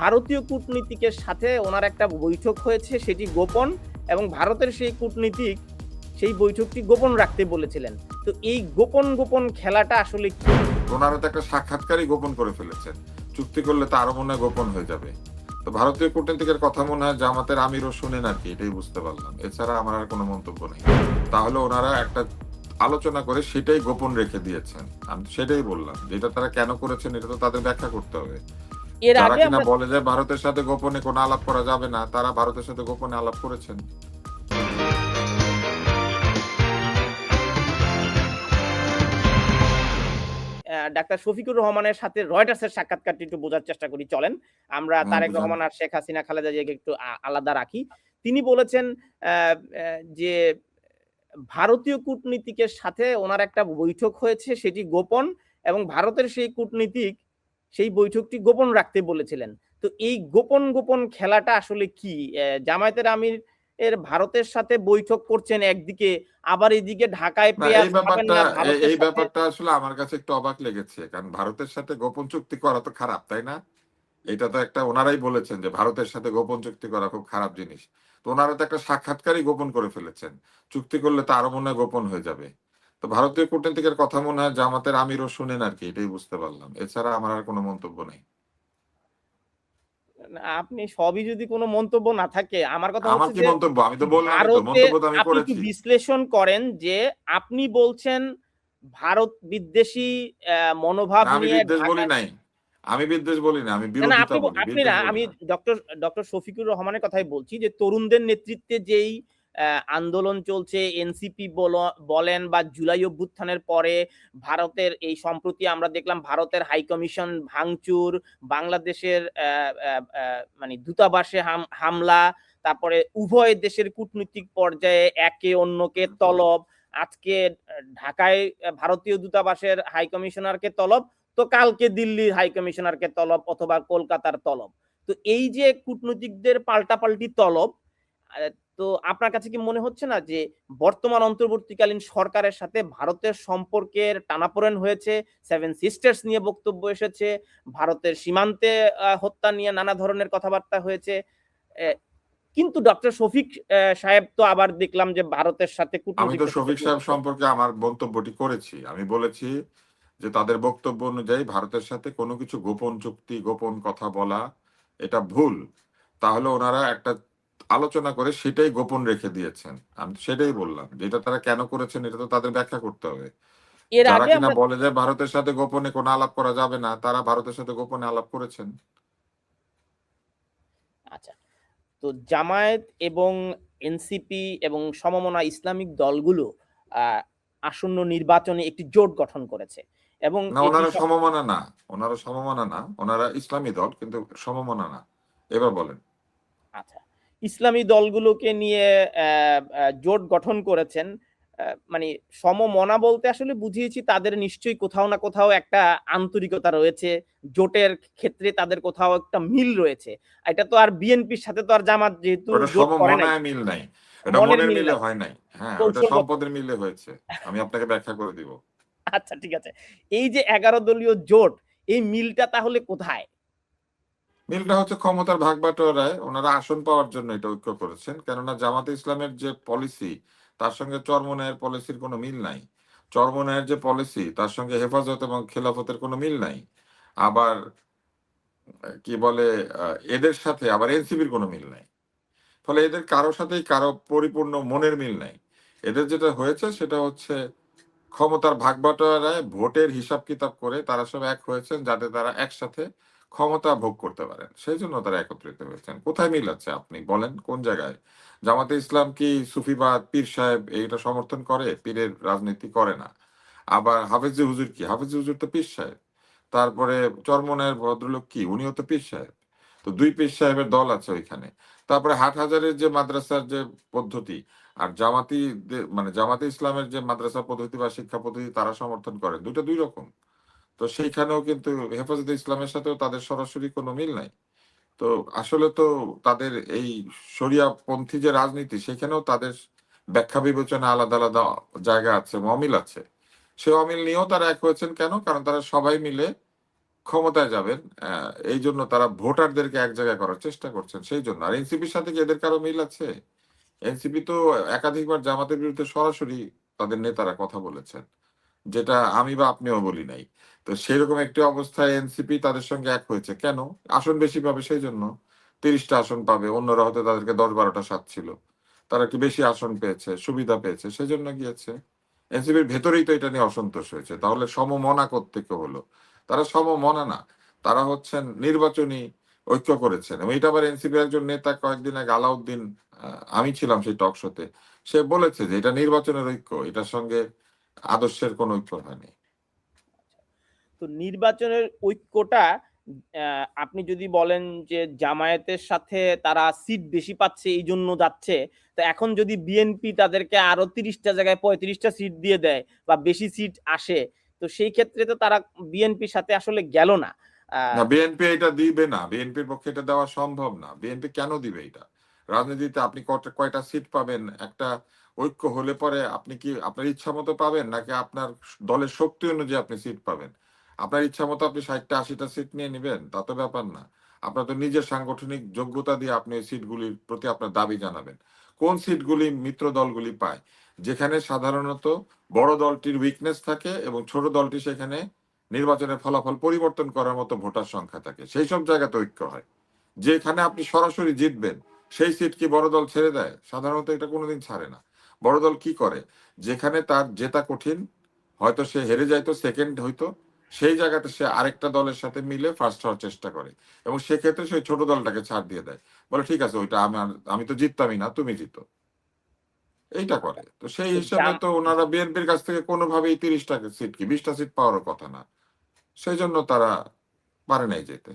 ভারতীয় কূটনীতিকের সাথে ওনার একটা বৈঠক হয়েছে, সেটি গোপন এবং ভারতের সেই কূটনীতিক সেই বৈঠকটি গোপন রাখতে বলেছিলেন। তো এই গোপন গোপন খেলাটা আসলে কি? ওনারা তো একটা সাক্ষাৎকারই গোপন করে ফেলেছেন। চুক্তি করলে তো আরও মনে হয় গোপন হয়ে যাবে। তো ভারতীয় কূটনীতিকের কথা মনে হয় জামাতের আমিরও শুনেন আর কি, এটাই বুঝতে পারলাম। এছাড়া আমার আর কোনো মন্তব্য নেই। তাহলে ওনারা একটা আলোচনা করে সেটাই গোপন রেখে দিয়েছেন। আমি সেটাই বললাম যেটা তারা কেন করেছেন, এটা তো তাদের ব্যাখ্যা করতে হবে। এর আগে আমরা বলে যে ভারতের সাথে গোপনে কোনো আলাপ করা যাবে না তারা ভারতের সাথে গোপনে আলাপ করেছেন। ডাক্তার শফিকুর রহমানের সাথে রয়টার্সের সাক্ষাৎকারটি একটু বোঝার চেষ্টা করি চলেন। আমরা তারেক রহমান আর শেখ হাসিনা খালেদা জিয়াকে একটু আলাদা রাখি। তিনি বলেছেন যে ভারতীয় কূটনীতিকের সাথে ওনার একটা বৈঠক হয়েছে সেটি গোপন এবং ভারতের সেই কূটনীতিক সেই বৈঠকটি গোপন রাখতে বলেছিলেন। তো এই গোপন গোপন খেলাটা আসলে কি? জামায়াতের আমির এর ভারতের সাথে বৈঠক করছেন একদিকে আবার এদিকে ঢাকায় এই ব্যাপারটা এই ব্যাপারটা আসলে আমার কাছে একটু অবাক লেগেছে কারণ ভারতের সাথে গোপন চুক্তি করা তো খারাপ তাই না? এটা তো একটা ওনারাই বলেছেন যে ভারতের সাথে গোপন চুক্তি করা খুব খারাপ জিনিস। তো ওনারা তো একটা সাক্ষাৎকারই গোপন করে ফেলেছেন। চুক্তি করলে তো আরও মনে গোপন হয়ে যাবে। তো ভারতীয় কূটনীতিকের কথা মনে হয় জামাতের আমিরও শুনেন আর কি এটাই বুঝতে পারলাম। এছাড়া আমার আর কোনো মন্তব্য নেই। আপনি সবই যদি কোনো মন্তব্য না থাকে আমার কথা হচ্ছে যে মন্তব্য? আমি তো বললাম মন্তব্য তো আমি করেছি। বিশ্লেষণ করেন যে আপনি বলছেন ভারত বিদ্বেষী মনোভাব আমি নিয়ে বিদ্বেষ বলি নাই। আমি বিদ্বেষ বলি না আমি আপনি না আমি ডক্টর ডক্টর শফিকুর রহমানের কথাই বলছি যে তরুণদের নেতৃত্বে যেই আন্দোলন চলছে। এনসিপি বলেন বা জুলাই অভ্যুত্থানের পরে ভারতের এই সম্প্রতি আমরা দেখলাম ভারতের হাই কমিশন ভাঙচুর, বাংলাদেশের মানে দূতাবাসে হামলা, তারপরে উভয় দেশের কূটনৈতিক পর্যায়ে একে অন্যকে তলব। আজকে ঢাকায় ভারতীয় দূতাবাসের হাই কমিশনারকে তলব, তো কালকে দিল্লির হাই কমিশনারকে তলব অথবা কলকাতার তলব। তো এই যে কূটনৈতিকদের পাল্টাপাল্টি তলব তো আপনার কাছে কি মনে হচ্ছে না যে বর্তমান অন্তর্বর্তীকালীন সরকারের সাথে ভারতের সম্পর্কের টানাপোড়েন হয়েছে? সেভেন সিস্টার্স নিয়ে বক্তব্য এসেছে ভারতের সীমান্তে হত্যা নিয়ে নানা ধরনের কথাবার্তা হয়েছে। কিন্তু ডক্টর শফিক সাহেব তো আবার দেখলাম যে ভারতের সাথে আমি তো শফিক সাহেব সম্পর্কে আমার বক্তব্যটি করেছি। আমি বলেছি যে তাদের বক্তব্য অনুযায়ী ভারতের সাথে কোনো কিছু গোপন চুক্তি গোপন কথা বলা এটা ভুল। তাহলে ওনারা একটা আলোচনা করে সেটাই গোপন রেখে দিয়েছেন। আমি সেটাই বললাম যেটা তারা কেন করেছেন এটা তো তাদের ব্যাখ্যা করতে হবে। যারা কিনা বলে যে ভারতের সাথে গোপনে কোনো আলাপ করা যাবে না তারা ভারতের সাথে গোপনে আলাপ করেছেন। আচ্ছা তো জামায়াত এবং এনসিপি এবং সমমনা ইসলামিক দলগুলো আহ, আসন্ন নির্বাচনে একটি জোট গঠন করেছে এবং না ওনারা সমমানা না ওনারা সমমানা না ওনারা ইসলামী দল কিন্তু সমমানা না। এবার বলেন। আচ্ছা ইসলামী দলগুলোকে নিয়ে জোট গঠন করেছেন মানে সমমনা বলতে আসলে বুঝিয়েছি তাদের নিশ্চয়ই কোথাও না কোথাও একটা আন্তরিকতা রয়েছে জোটের ক্ষেত্রে তাদের কোথাও একটা মিল রয়েছে। এটা তো আর বিএনপির সাথে তো আর জামাত যেহেতু জোট করে নাই। মিল নাই। এটা মনের মনের মিলে হয় নাই। হ্যাঁ ওটা সম্পদের মিলে হয়েছে। আমি আপনাকে ব্যাখ্যা করে দিব। আচ্ছা ঠিক আছে। এই যে এগারো দলীয় জোট এই মিলটা তাহলে কোথায়? মিলটা হচ্ছে ক্ষমতার ভাগ বাটোয়ারায় ওনারা আসন পাওয়ার জন্য এটা ঐক্য করেছেন। কেননা জামাতে ইসলামের যে পলিসি তার সঙ্গে চরমনায়ের পলিসির কোনো মিল নাই। চরমনায়ের যে পলিসি তার সঙ্গে হেফাজত এবং খেলাফতের কোনো মিল নাই। আবার, কি বলে এদের সাথে আবার এনসিবির কোনো মিল নাই। ফলে এদের কারোর সাথেই কারও পরিপূর্ণ মনের মিল নাই। এদের যেটা হয়েছে সেটা হচ্ছে ক্ষমতার ভাগ বাটোয়ারায় ভোটের হিসাব কিতাব করে তারা সব এক হয়েছেন যাতে তারা একসাথে ক্ষমতা ভোগ করতে পারেন। সেই জন্য তারা একত্রিত হয়েছেন। কোথায় মিল আছে আপনি বলেন? কোন জায়গায়? জামাতে ইসলাম কি সুফিবাদ পীর সাহেব এইটা সমর্থন করে? পীরের রাজনীতি করে না। আবার হাফেজি হুজুর কি? হাফেজি হুজুর তো পীর সাহেব। তারপরে চরমনের ভদ্রলোক কি? উনিও তো পীর সাহেব। তো দুই পীর সাহেবের দল আছে ওইখানে। তারপরে হাট হাজারের যে মাদ্রাসার যে পদ্ধতি আর জামাতি মানে জামাতে ইসলামের যে মাদ্রাসা পদ্ধতি বা শিক্ষা পদ্ধতি তারা সমর্থন করে। দুটো দুই রকম। তো সেইখানেও কিন্তু হেফাজতে ইসলামের সাথেও তাদের সরাসরি কোনো মিল নাই। তো আসলে তো তাদের এই শরিয়াপন্থী যে রাজনীতি, সেখানেও তাদের ব্যাখ্যা বিবেচনা আলাদা আলাদা জায়গা আছে, অমিল আছে। সে অমিল নিয়েও তারা এক হয়েছেন কেন? কারণ তারা সবাই মিলে ক্ষমতায় যাবেন এই জন্য তারা ভোটারদেরকে এক জায়গায় করার চেষ্টা করছেন, সেই জন্য। আর এনসিপির সাথে কি এদের কারও মিল আছে? এনসিপি তো একাধিকবার জামাতের বিরুদ্ধে সরাসরি তাদের নেতারা কথা বলেছেন। যেটা আমি বা আপনিও বলি নাই। তো সেরকম একটি অবস্থায় এনসিপি তাদের সঙ্গে এক হয়েছে। কেন? আসন বেশি পাবে সেই জন্য তিরিশটা আসন পাবে, অন্যরা হয়তো তাদেরকে দশ বারোটা সাত ছিল। তারা একটু বেশি আসন পেয়েছে, সুবিধা পেয়েছে, সেজন্য গিয়েছে। এনসিপির ভেতরেই তো এটা নিয়ে অসন্তোষ হয়েছে। তাহলে সমমনা থেকে হলো? তারা সমমনা না। তারা হচ্ছেন নির্বাচনী ঐক্য করেছেন। এবং এটা আবার এনসিপির একজন নেতা কয়েকদিন আগে আলাউদ্দিন আমি ছিলাম সেই টক শোতে। সে বলেছে যে এটা নির্বাচনের ঐক্য। এটার সঙ্গে আদর্শের কোনো ঐক্য হয়নি তো নির্বাচনের ঐক্যটা আপনি যদি বলেন যে জামায়াতের সাথে তারা সিট বেশি পাচ্ছে এই জন্য যাচ্ছে তো এখন যদি বিএনপি তাদেরকে আরও তিরিশটা জায়গায় পঁয়ত্রিশটা সিট দিয়ে দেয় বা বেশি সিট আসে তো সেই ক্ষেত্রে তো তারা বিএনপির সাথে আসলে গেল না। বিএনপি এটা দিবে না। বিএনপির পক্ষে এটা দেওয়া সম্ভব না। বিএনপি কেন দিবে এটা? রাজনীতিতে আপনি কয়টা কয়টা সিট পাবেন? একটা ঐক্য হলে পরে আপনি কি আপনার ইচ্ছা মতো পাবেন? নাকি আপনার দলের শক্তি অনুযায়ী আপনি সিট পাবেন? আপনার ইচ্ছা মতো আপনি ষাটটা, আশিটা সিট নিয়ে নেবেন, তা তো ব্যাপার না। আপনার তো নিজের সাংগঠনিক যোগ্যতা দিয়ে আপনি ওই সিটগুলির প্রতি আপনার দাবি জানাবেন। কোন সিটগুলি মিত্র দলগুলি পায়? যেখানে সাধারণত বড় দলটির উইকনেস থাকে এবং ছোট দলটি সেখানে নির্বাচনের ফলাফল পরিবর্তন করার মতো ভোটার সংখ্যা থাকে। সেই সব জায়গাতে ঐক্য হয়। যেখানে আপনি সরাসরি জিতবেন, সেই সিট কি বড় দল ছেড়ে দেয়? সাধারণত এটা কোনোদিন ছাড়ে না। বড় দল কি করে? যেখানে তার জেতা কঠিন হয়তো সে হেরে যাইতো সেকেন্ড হইতো সেই জায়গাতে সে আরেকটা দলের সাথে মিলে ফার্স্ট হওয়ার চেষ্টা করে এবং সেক্ষেত্রে সেই ছোট দলটাকে ছাড় দিয়ে দেয়। বলে ঠিক আছে ওইটা আমার আমি তো জিততামই না তুমি জিতো। এইটা করে। তো সেই হিসাবে তো ওনারা বিএনপির কাছ থেকে কোনোভাবেই তিরিশটা সিট কি বিশটা সিট পাওয়ার কথা না। সেই জন্য তারা পারে নাই যেতে।